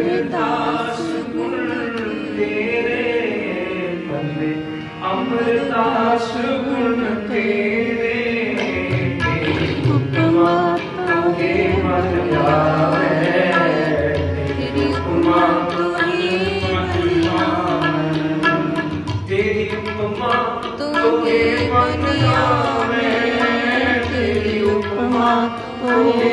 अमृतास गुण तेरे। मन अमृतास गुण तेरे उपमा हे मन तेरी उपमा तो तेरी उपमा तो हे मन तेरी उपमा तो हे